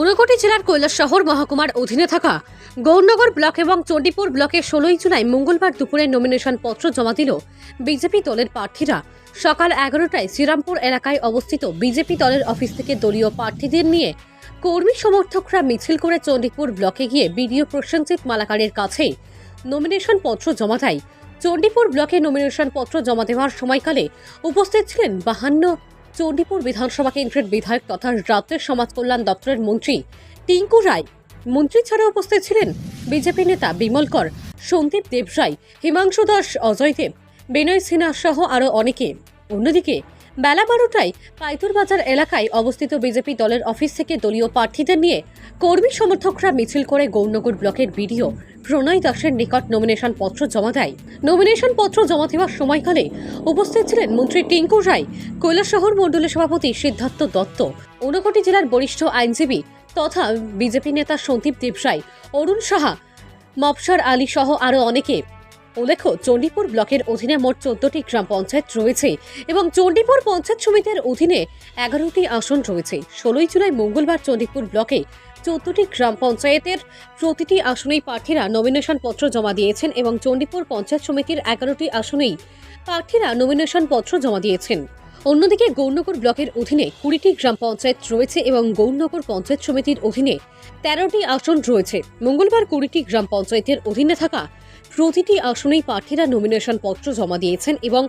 ঊনকোটি জেলার কৈলাসশহর মহকুমার অধীনে থাকা গৌরনগর ব্লক এবং চণ্ডীপুর ব্লকে ষোলোই জুলাই মঙ্গলবার দুপুরে নমিনেশন পত্র জমা দিল বিজেপি দলের প্রার্থীরা। সকাল এগারোটায় শ্রীরামপুর এলাকায় অবস্থিত বিজেপি দলের অফিস থেকে দলীয় প্রার্থীদের নিয়ে কর্মী সমর্থকরা মিছিল করে চণ্ডীপুর ব্লকে গিয়ে বিডিও প্রসেনজিৎ মালাকারের কাছে নমিনেশন পত্র জমা দেয়। চণ্ডীপুর ব্লকে নমিনেশন পত্র জমা দেওয়ার সময়কালে উপস্থিত ছিলেন বাহান্ন চণ্ডীপুর বিধানসভা কেন্দ্রের বিধায়ক তথা রাজ্যের সমাজ কল্যাণ দপ্তরের মন্ত্রী টিঙ্কু রায়। মন্ত্রী ছাড়া উপস্থিত ছিলেন বিজেপি নেতা বিমল কর, সন্দীপ দেবরায়, হিমাংশু দাস, অজয় দেব, বিনয় সিনহা সহ আরও অনেকে। অন্যদিকে বেলা বারোটায় পাইতুর বাজার এলাকায় অবস্থিত বিজেপি দলের অফিস থেকে দলীয় প্রার্থীদের নিয়ে কর্মী সমর্থকরা মিছিল করে গৌরনগর ব্লকের বিডিও প্রণয় দাসের নিকট নমিনেশন পত্র জমা দেয়। নমিনেশন পত্র জমা দেওয়ার সময়কালে উপস্থিত ছিলেন মন্ত্রী টিঙ্কু রায় কৈলাসহর মণ্ডলের সভাপতি সিদ্ধার্থ দত্ত, ঊনকোটি জেলার বরিষ্ঠ আইনজীবী তথা বিজেপি নেতা সন্দীপ দেবরায় অরুণ সাহা মফসার আলী সহ আরও অনেকে। উল্লেখ্য, চণ্ডীপুর ব্লকের অধীনে মোট চোদ্দটি গ্রাম পঞ্চায়েত রয়েছে এবং চণ্ডীপুর পঞ্চায়েত সমিতির অধীনে এগারোটি আসন রয়েছে। ষোলোই জুলাই মঙ্গলবার চণ্ডীপুর ব্লকে চোদ্দটি গ্রাম পঞ্চায়েতের প্রতিটি আসনেই প্রার্থীরা নমিনেশন পত্র জমা দিয়েছেন এবং চণ্ডীপুর পঞ্চায়েত সমিতির এগারোটি আসনেই প্রার্থীরা নমিনেশন পত্র জমা দিয়েছেন। অন্যদিকে গৌরনগর ব্লকের অধীনে কুড়িটি গ্রাম পঞ্চায়েত রয়েছে এবং গৌরনগর পঞ্চায়েত সমিতির অধীনে তেরোটি আসন রয়েছে। মঙ্গলবার কুড়িটি গ্রাম পঞ্চায়েতের অধীনে থাকা প্রতিটি আসনেই প্রার্থীরা নমিনেশন পত্র জমা দিয়েছেন এবং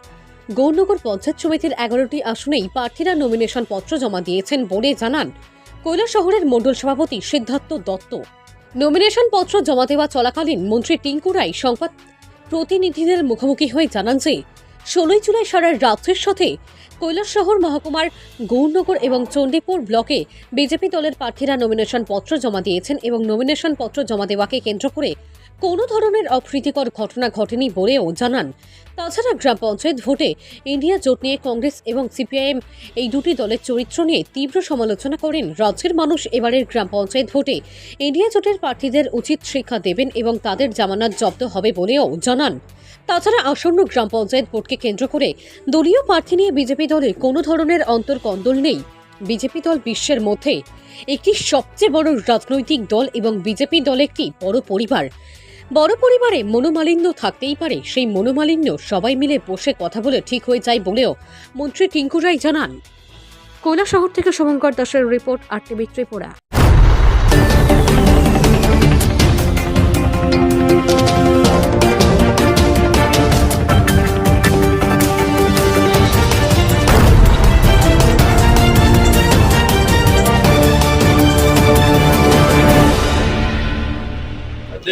গৌরনগর পঞ্চায়েত সমিতির এগারোটি আসনেই প্রার্থীরা নমিনেশন পত্র জমা দিয়েছেন বলে জানান শহরের মণ্ডল সভাপতি সিদ্ধার্থ দত্ত। নমিনেশন পত্র জমা দেওয়া চলাকালীন মন্ত্রী টিঙ্কু রায় সংবাদ প্রতিনিধিদের মুখোমুখি হয়ে জানান যে, ষোলোই জুলাই সারা রাত্রের সাথে কৈলাসশহর মহকুমার গৌরনগর এবং চণ্ডীপুর ব্লকে বিজেপি দলের প্রার্থীরা নমিনেশন পত্র জমা দিয়েছেন এবং নমিনেশন পত্র জমা দেওয়াকে কেন্দ্র করে কোনো ধরনের অপ্রীতিকর ঘটনা ঘটেনি বলেও জানান। তাছাড়া গ্রাম পঞ্চায়েত ভোটে ইন্ডিয়া জোট নিয়ে কংগ্রেস এবং সিপিআইএম এই দুটি দলের চরিত্র নিয়ে তীব্র সমালোচনা করেন রাজ্যের মানুষ। এবারের গ্রাম পঞ্চায়েত ভোটে ইন্ডিয়া জোটের প্রার্থীদের উচিত শিক্ষা দেবেন এবং তাদের জামানত জব্দ হবে বলেও জানান। তাছাড়া আসন্ন গ্রাম পঞ্চায়েত ভোটকে কেন্দ্র করে দলীয় প্রার্থী নিয়ে বিজেপি দলে কোনো ধরনের অন্তর্কন্দল নেই। বিজেপি দল বিশ্বের মধ্যে একটি সবচেয়ে বড় রাজনৈতিক দল এবং বিজেপি দল একটি বড় পরিবার। বড় পরিবারে মনোমালিন্য থাকতেই পারে। সেই মনোমালিন্য সবাই মিলে বসে কথা বলে ঠিক হয়ে যায় বলেও মন্ত্রী টিঙ্কু রায় জানান। কৈলাসহর থেকে শুভঙ্কর দাসের রিপোর্ট আর টিভি ত্রিপুরা।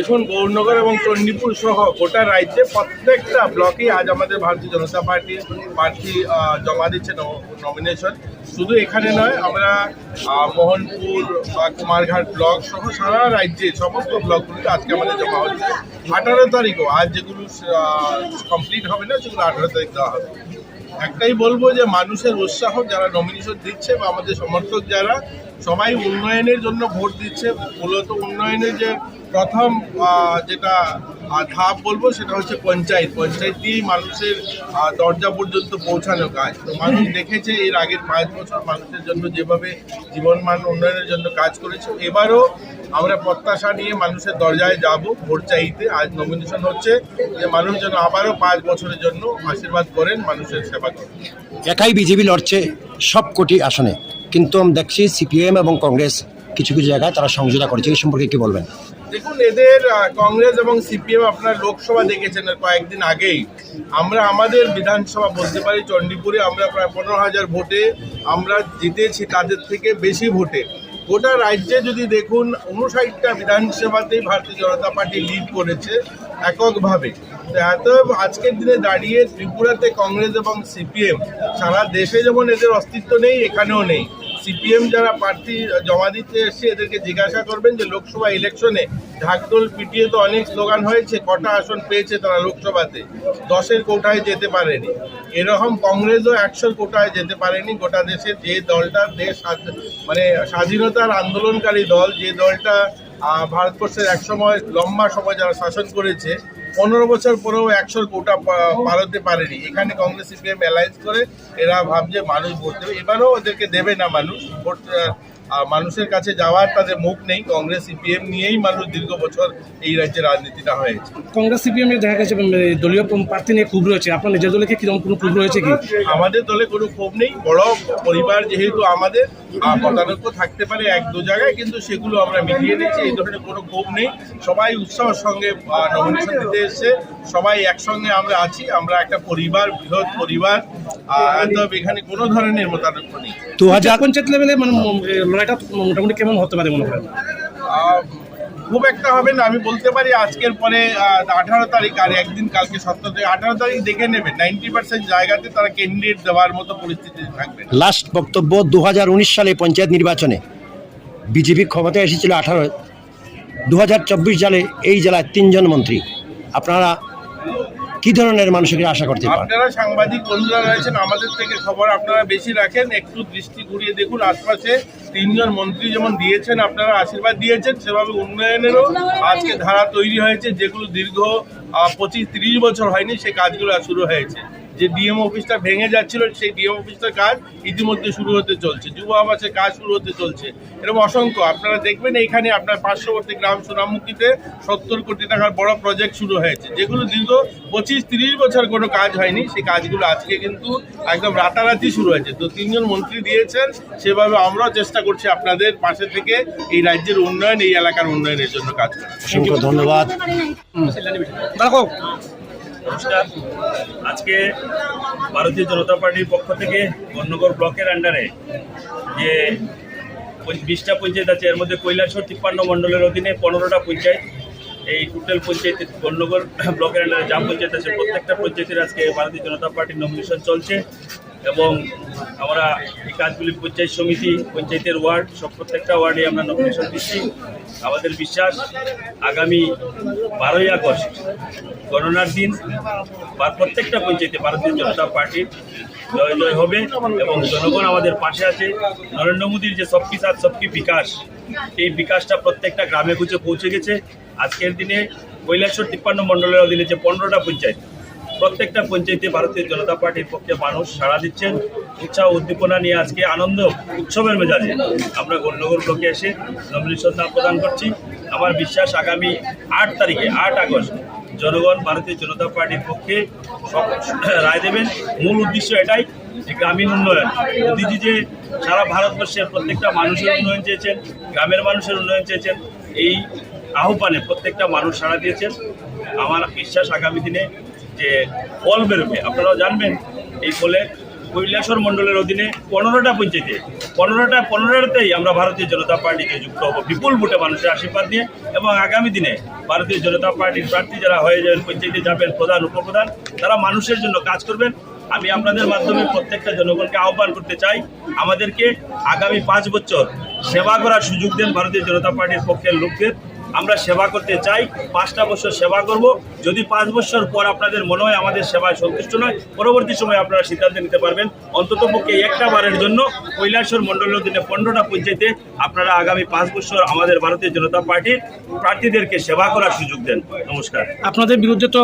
দেখুন গৌরনগর এবং চণ্ডীপুর সহ গোটা রাজ্যে প্রত্যেকটা ব্লকেই আজ আমাদের ভারতীয় জনতা পার্টির প্রার্থী জমা দিচ্ছে নমিনেশন শুধু এখানে নয়, আমরা মোহনপুর বা কুমারঘাট ব্লক সহ সারা রাজ্যে সমস্ত ব্লকগুলিতে আজকে আমাদের জমা হচ্ছে। আঠারো তারিখও, আজ যেগুলো কমপ্লিট হবে না, সেগুলো আঠারো তারিখ দেওয়া হবে। একটাই বলব যে মানুষের উৎসাহ, যারা নমিনেশন দিচ্ছে বা আমাদের সমর্থক যারা, সবাই উন্নয়নের জন্য ভোট দিচ্ছে। মূলত উন্নয়নের যে প্রথম যেটা ধাপ বলব সেটা হচ্ছে পঞ্চায়েত। পঞ্চায়েত দিয়েই মানুষের দরজা পর্যন্ত পৌঁছানো কাজ। তো মানুষ দেখেছে এর আগের পাঁচ বছর মানুষের জন্য যেভাবে জীবনমান উন্নয়নের জন্য কাজ করেছে। এবারও আমরা প্রত্যাশা নিয়ে মানুষের দরজায় যাব ভোট চাইতে। আজ নমিনেশন হচ্ছে যে মানুষ যেন আবারও পাঁচ বছরের জন্য আশীর্বাদ করেন, মানুষের সেবা করেন। একাই বিজেপি লড়ছে সব কোটি আসনে, কিন্তু আমি দেখছি সিপিএম এবং কংগ্রেস কিছু কিছু জায়গায় তারা সমঝোতা করেছে। এই সম্পর্কে কি বলবেন? দেখুন, এদের কংগ্রেস এবং সিপিএম আপনার লোকসভা দেখেছেন কয়েকদিন আগেই। আমরা আমাদের বিধানসভা বলতে পারি, চণ্ডীপুরে আমরা প্রায় পনেরো হাজার ভোটে আমরা জিতেছি তাদের থেকে বেশি ভোটে। গোটা রাজ্যে যদি দেখুন, উনষাটটা বিধানসভাতেই ভারতীয় জনতা পার্টি লিড করেছে এককভাবে। এত আজকের দিনে দাঁড়িয়ে ত্রিপুরাতে কংগ্রেস এবং সিপিএম, সারা দেশে যেমন এদের অস্তিত্ব নেই, এখানেও নেই। সিপিএম যারা প্রার্থী জমা দিতে এসছে, এদেরকে জিজ্ঞাসা করবেন যে লোকসভা ইলেকশনে ঢাকদোল পিটিয়ে তো অনেক স্লোগান হয়েছে, কটা আসন পেয়েছে তারা লোকসভাতে। দশের কোটায় যেতে পারেনি। এরকম কংগ্রেসও একশোর কোটায় যেতে পারেনি, গোটা দেশে যে দলটা, দেশ মানে স্বাধীনতার আন্দোলনকারী দল, যে দলটা ভারতবর্ষের একসময় লম্বা সময় যারা শাসন করেছে, পনেরো বছর পরেও একশো কোটা পারতে পারেনি। এখানে কংগ্রেস, সিপিএম অ্যালায়েন্স করে এরা ভাবছে মানুষ ভোট দেবে। এবারও ওদেরকে দেবে না মানুষ, ভোট আহ, মানুষের কাছে যাওয়ার তাদের মুখ নেই কংগ্রেস সিপিএম নিয়েই মানুষ দীর্ঘ বছর এই রাজ্যে রাজনীতিটা হয়েছে। কংগ্রেস সিপিএম এর দেখা গেছে দলীয় প্রার্থী নিয়ে ক্ষোভ রয়েছে। আপনার নিজের দলে কি কোনো ক্ষোভ রয়েছে কি? আমাদের দলে কোনো ক্ষোভ নেই বড় পরিবার যেহেতু আমাদের মতানৈক্য থাকতে পারে এক দু জায়গায় কিন্তু সেগুলো আমরা মিটিয়ে নিচ্ছি এই ধরনের কোনো ক্ষোভ নেই। সবাই উৎসাহের সঙ্গে নমিনেশন দিতে এসছে সবাই একসঙ্গে আমরা আছি আমরা একটা পরিবার বৃহৎ পরিবার আহ, অতএব এখানে কোনো ধরনের মতানৈক্য নেই। দু হাজার পঞ্চায়েত লেভেলে মানে লড়াইটা মোটামুটি কেমন হতে পারে মনে করেন? আহ, খুব একটা হবে না আমি বলতে পারি আজকের পরে আঠারো তারিখ আর একদিন কালকে সতেরো তারিখ আঠারো তারিখ দেখে নেবে নাইনটি পার্সেন্ট জায়গাতে তারা ক্যান্ডিডেট দেওয়ার মতো পরিস্থিতি থাকবে লাস্ট বক্তব্য দু হাজার উনিশ সালে পঞ্চায়েত নির্বাচনে বিজেপি ক্ষমতায় এসেছিল আঠারো দু সালে এই জেলায় তিনজন মন্ত্রী। আপনারা কি ধরনের মানুষকে আশা করতে পারেন? আপনারা সাংবাদিক বন্ধুরা রয়েছেন, আমাদের থেকে খবর আপনারা বেশি রাখেন, একটু দৃষ্টি ঘুরিয়ে দেখুন, আশপাশে তিনজন মন্ত্রী যেমন দিয়েছেন, আপনারা আশীর্বাদ দিয়েছেন, সেভাবে উন্নয়নেরও আজকে ধারা তৈরি হয়েছে, যেগুলো দীর্ঘ পঁচিশ, ত্রিশ বছর হয়নি, সে কাজগুলো শুরু হয়েছে। যে ডিএম অফিসটা ভেঙে যাচ্ছিল সেই ডিএম অফিসটার কাজ ইতিমধ্যে শুরু হতে চলছে। যুব আবাসের কাজ শুরু হতে চলছে। এরকম অসংখ্য আপনারা দেখবেন এইখানে আপনার পার্শ্ববর্তী গ্রাম সোনামুখীতে সত্তর কোটি টাকার বড় প্রজেক্ট শুরু হয়েছে যেগুলো দীর্ঘ পঁচিশ তিরিশ বছর কোনো কাজ হয়নি। সেই কাজগুলো আজকে কিন্তু একদম রাতারাতি শুরু হয়েছে। তো তিনজন মন্ত্রী দিয়েছেন সেভাবে আমরাও চেষ্টা করছি আপনাদের পাশে থেকে এই রাজ্যের উন্নয়ন এই এলাকার উন্নয়নের জন্য কাজ করা অসংখ্য ধন্যবাদ। দেখো নমস্কার। আজকে ভারতীয় জনতা পার্টির পক্ষ থেকে বন্যগর ব্লকের আন্ডারে যে বিশটা পঞ্চায়েত আছে, এর মধ্যে কৈলাসর তিপ্পান্ন মণ্ডলের অধীনে পনেরোটা পঞ্চায়েত। এই টোটাল পঞ্চায়েত বন্যগর ব্লকের আন্ডারে যা পঞ্চায়েত আছে, প্রত্যেকটা পঞ্চায়েতের আজকে ভারতীয় জনতা পার্টির নমিনেশন চলছে এবং আমরা এই কাজগুলি পঞ্চায়েত সমিতি, পঞ্চায়েতের ওয়ার্ড, সব প্রত্যেকটা ওয়ার্ডে আমরা নমিনেশন দিচ্ছি। আমাদের বিশ্বাস, আগামী বারোই আগস্ট গণনার দিন, বা প্রত্যেকটা পঞ্চায়েতে ভারতীয় জনতা পার্টির জয় জয় হবে এবং জনগণ আমাদের পাশে আছে। নরেন্দ্র মোদীর যে সবকি সাথ সবকি বিকাশ, এই বিকাশটা প্রত্যেকটা গ্রামে খুঁজে পৌঁছে গেছে। আজকের দিনে কৈলাসর তিপ্পান্ন মণ্ডলের অধীনে যে পনেরোটা পঞ্চায়েত প্রত্যেকটা পঞ্চায়েতে ভারতীয় জনতা পার্টির পক্ষে মানুষ সাড়া দিচ্ছেন। উৎসাহ উদ্দীপনা নিয়ে আজকে আনন্দ উৎসবের মেজাজে। আমরা গণ্যগর ব্লকে এসে নমিনেশন প্রদান করছি। আমার বিশ্বাস আগামী আট তারিখে, আট আগস্ট, জনগণ, ভারতীয় জনতা পার্টির পক্ষে রায় দেবেন। মূল উদ্দেশ্য এটাই যে গ্রামীণ উন্নয়ন। মোদিজি যে সারা ভারতবর্ষের প্রত্যেকটা মানুষের উন্নয়ন চেয়েছেন, গ্রামের মানুষের উন্নয়ন চেয়েছেন, এই আহ্বানে প্রত্যেকটা মানুষ সাড়া দিয়েছেন। আমার বিশ্বাস আগামী দিনে যে ফল বেরোবে। আপনারাও জানবেন, এই ফলে কৈলাসর মণ্ডলের অধীনে পনেরোটা পঞ্চায়েতে, পনেরোটা পনেরোটাতেই আমরা ভারতীয় জনতা পার্টিকে যুক্ত হব। বিপুল ভোটে মানুষের আশীর্বাদ নিয়ে এবং আগামী দিনে ভারতীয় জনতা পার্টির প্রার্থী যারা হয়ে যাবেন, পঞ্চায়েতে যাবেন, প্রধান, উপপ্রধান, তারা মানুষের জন্য কাজ করবেন। আমি আপনাদের মাধ্যমে প্রত্যেকটা জনগণকে আহ্বান করতে চাই, আমাদেরকে আগামী পাঁচ বছর সেবা করার সুযোগ দেন ভারতীয় জনতা পার্টির পক্ষের লোকদের। আমরা সেবা করতে চাই পাঁচটা বছর সেবা করব। যদি পাঁচ বছর পর আপনাদের মনে হয় আমাদের সেবায় সন্তুষ্ট নয় পরবর্তী সময় আপনারা সিদ্ধান্ত নিতে পারবেন। অন্তত পক্ষে একটা বারের জন্য কৈলাসর মণ্ডলের দিনে পনেরোটা পঞ্চায়েতে আপনারা আগামী পাঁচ বছর আমাদের ভারতীয় জনতা পার্টির প্রার্থীদেরকে সেবা করার সুযোগ দেন। নমস্কার। আপনাদের বিরুদ্ধে তো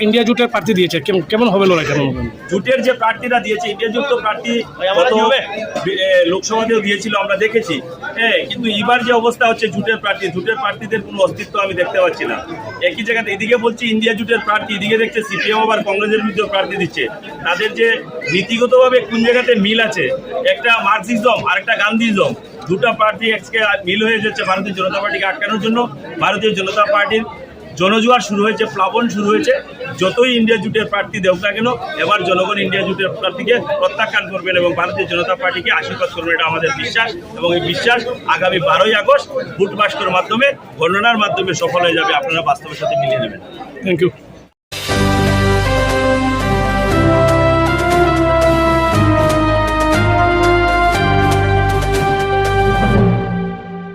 ইন্ডিয়া জুটের প্রার্থী দিয়েছে। কেমন- কেমন হবে লড়াই কেমন হবে? জোটের যে প্রার্থীরা দিয়েছে ইন্ডিয়া যুক্ত প্রার্থী গত লোকসভাতেও দিয়েছিল আমরা দেখেছি। হ্যাঁ কিন্তু এবার যে অবস্থা হচ্ছে জুটের প্রার্থী জুটের প্রার্থীদের কোনো অস্তিত্ব আমি দেখতে পাচ্ছি না। একই জায়গাতে এদিকে বলছি, ইন্ডিয়া জুটের প্রার্থী, এদিকে দেখছে সিপিএম আবার কংগ্রেসের বিরুদ্ধে প্রার্থী দিচ্ছে। তাদের যে নীতিগতভাবে কোন জায়গাতে মিল আছে, একটা মার্কসিজম আর একটা গান্ধীজম, দুটা পার্টি আজকে মিল হয়ে যাচ্ছে ভারতীয় জনতা পার্টিকে আটকানোর জন্য। ভারতীয় জনতা পার্টির জনজোয়ার শুরু হয়েছে, প্লাবন শুরু হয়েছে। যতই ইন্ডিয়া জুটের প্রার্থী দেখ না কেন, এবার জনগণ ইন্ডিয়া জুটের প্রার্থীকে প্রত্যাখ্যান করবেন এবং ভারতীয় জনতা পার্টিকে আশীর্বাদ করবেন, এটা আমাদের বিশ্বাস। এবং এই বিশ্বাস আগামী বারোই আগস্ট ভোট মাধ্যমে গণনার মাধ্যমে সফল হয়ে যাবে। আপনারা বাস্তবের সাথে মিলিয়ে নেবেন। Thank you